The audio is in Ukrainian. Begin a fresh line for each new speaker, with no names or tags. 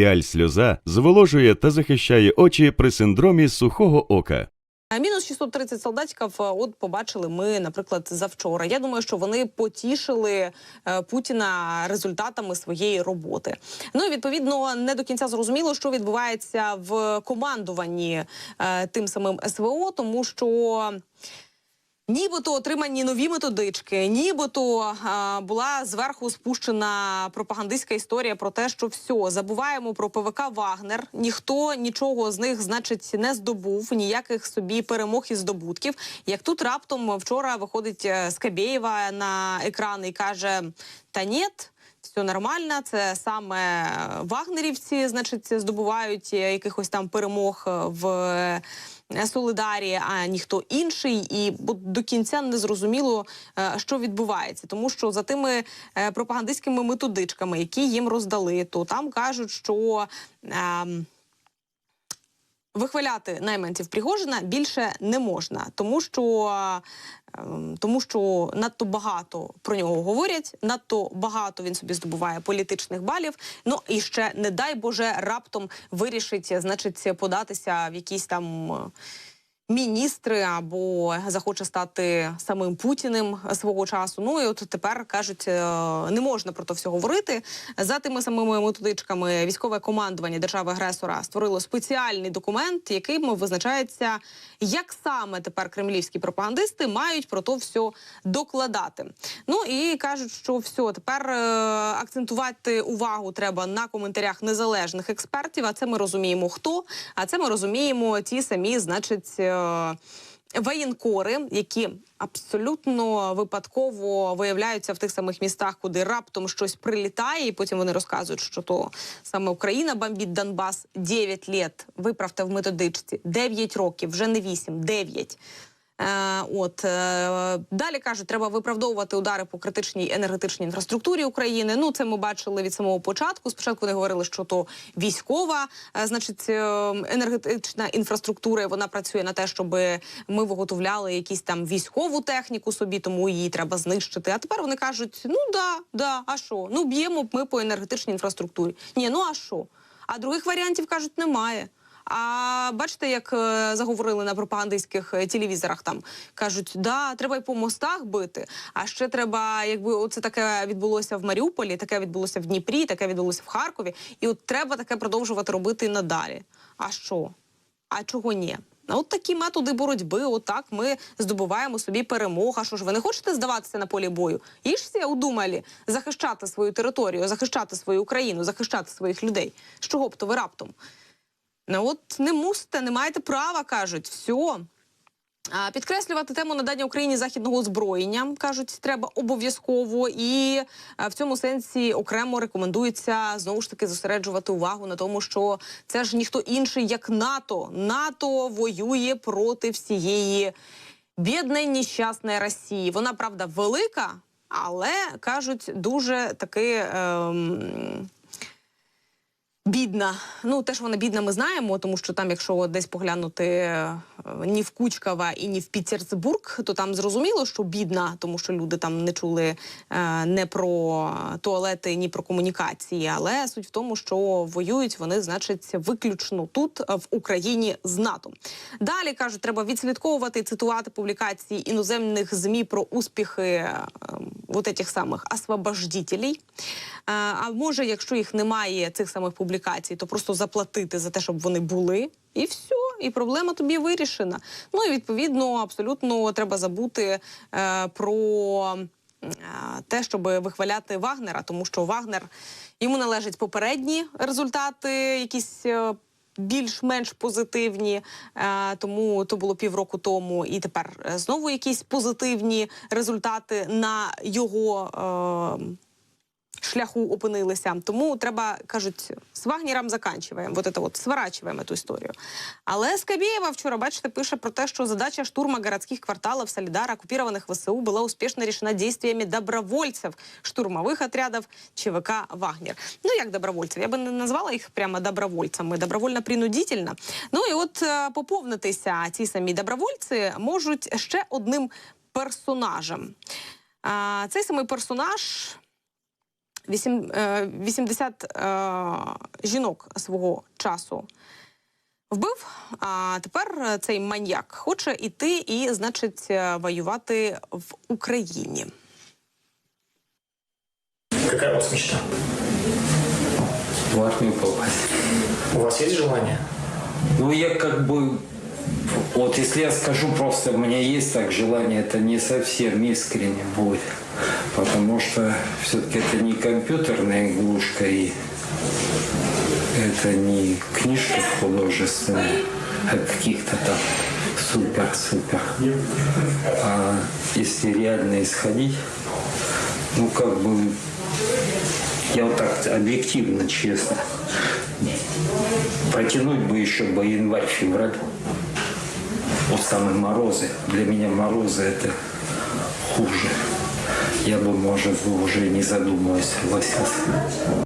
Піаль сльоза зволожує та захищає очі при синдромі сухого ока.
А Мінус 630 солдатиків, е, от побачили ми, наприклад, завчора. Я думаю, що вони потішили е, Путіна результатами своєї роботи. Ну і відповідно не до кінця зрозуміло, що відбувається в командуванні е, тим самим СВО, тому що. Нібито отримані нові методички, нібито а, була зверху спущена пропагандистська історія про те, що все, забуваємо про ПВК Вагнер. Ніхто нічого з них, значить, не здобув, ніяких собі перемог і здобутків. Як тут раптом вчора виходить е, Скабєєва на екран і каже: Та нєт, все нормально, це саме вагнерівці, значить, здобувають е, якихось там перемог е, в е, Солидарі, а ніхто інший, і до кінця не зрозуміло, е, що відбувається, тому що за тими е, пропагандистськими методичками, які їм роздали, то там кажуть, що. ем, Вихваляти найманців Пригожина більше не можна, тому що, ем, тому що надто багато про нього говорять, надто багато він собі здобуває політичних балів. Ну і ще не дай Боже раптом вирішить, значить, податися в якісь там. Е, Міністри або захоче стати самим Путіним свого часу. Ну і от тепер кажуть, е, не можна про то все говорити. За тими самими методичками військове командування держави-агресора створило спеціальний документ, яким визначається, як саме тепер кремлівські пропагандисти мають про то все докладати. Ну і кажуть, що все тепер е, акцентувати увагу треба на коментарях незалежних експертів. А це ми розуміємо хто. А це ми розуміємо ті самі, значить. Е, Воєнкори, які абсолютно випадково виявляються в тих самих містах, куди раптом щось прилітає, і потім вони розказують, що то саме Україна бомбить Донбас 9 літ. Виправте в методичці 9 років, вже не 8, 9. Е, от е, далі кажуть, треба виправдовувати удари по критичній енергетичній інфраструктурі України. Ну це ми бачили від самого початку. Спочатку вони говорили, що то військова, е, значить, енергетична інфраструктура. Вона працює на те, щоб ми виготовляли якісь там військову техніку собі, тому її треба знищити. А тепер вони кажуть: ну да, да, а що? Ну б'ємо ми по енергетичній інфраструктурі. Ні, ну а що? А других варіантів кажуть, немає. А бачите, як е, заговорили на пропагандистських е, телевізорах, там кажуть, да, треба й по мостах бити. А ще треба, якби оце таке відбулося в Маріуполі, таке відбулося в Дніпрі, таке відбулося в Харкові. І от треба таке продовжувати робити і надалі. А що? А чого ні? А От такі методи боротьби, отак ми здобуваємо собі перемог. А що ж ви не хочете здаватися на полі бою? І ж всі удумалі захищати свою територію, захищати свою Україну, захищати своїх людей. З чого б то ви раптом? Ну от не мусите, не маєте права, кажуть. Все. Підкреслювати тему надання Україні західного озброєння кажуть, треба обов'язково, і в цьому сенсі окремо рекомендується знову ж таки зосереджувати увагу на тому, що це ж ніхто інший, як НАТО. НАТО воює проти всієї бідної нещасної Росії. Вона правда велика, але кажуть, дуже таки. Ем... Бідна, ну те, що вона бідна, ми знаємо, тому що там, якщо десь поглянути е, ні в Кучкава і ні в Пітерсбург, то там зрозуміло, що бідна, тому що люди там не чули е, не про туалети, ні про комунікації. Але суть в тому, що воюють вони, значить, виключно тут, в Україні з НАТО. Далі кажуть, треба відслідковувати і цитувати публікації іноземних змі про успіхи вот этих самих освобождителей. Е, А може, якщо їх немає цих самих публікацій, то просто заплатити за те, щоб вони були, і все, і проблема тобі вирішена. Ну і відповідно, абсолютно треба забути е, про. е, Те, щоб вихваляти Вагнера, тому що Вагнер йому належать попередні результати, якісь е, більш-менш позитивні. Е, Тому то було півроку тому, і тепер е, знову якісь позитивні результати на його е, шляху опинилися. Тому треба, кажуть, з Вагнером заканчиваємо, вот это вот, сворачиваємо эту історію. Але Скабєєва вчора, бачите, пише про те, що задача штурма городских кварталов Солидара, оккупированных ВСУ, была успешно решена действиями добровольцев штурмовых отрядов ЧВК «Вагнер». Ну, як добровольців? Я би не назвала їх прямо добровольцями, добровольно-принудительно. Ну і от е, поповнитися ці самі добровольці можуть ще одним персонажем. А, цей самий персонаж вісім- е, 80 е, жінок свого часу вбив. А тепер цей маньяк хоче іти і, значить, е, воювати в Україні.
Какая у вас мечта?
в армию попасть.
У вас есть желание?
Ну, я как бы... Вот если я скажу просто, у меня есть так желание, это не совсем искренне будет. Потому что все-таки это не компьютерная игрушка и это не книжка художественная, а каких-то там супер-супер. А если реально исходить, ну как бы я вот так объективно, честно. Протянуть бы еще бы январь-февраль. Вот самые морозы. Для меня морозы это хуже. Я бы, может, бы уже не задумываясь согласился.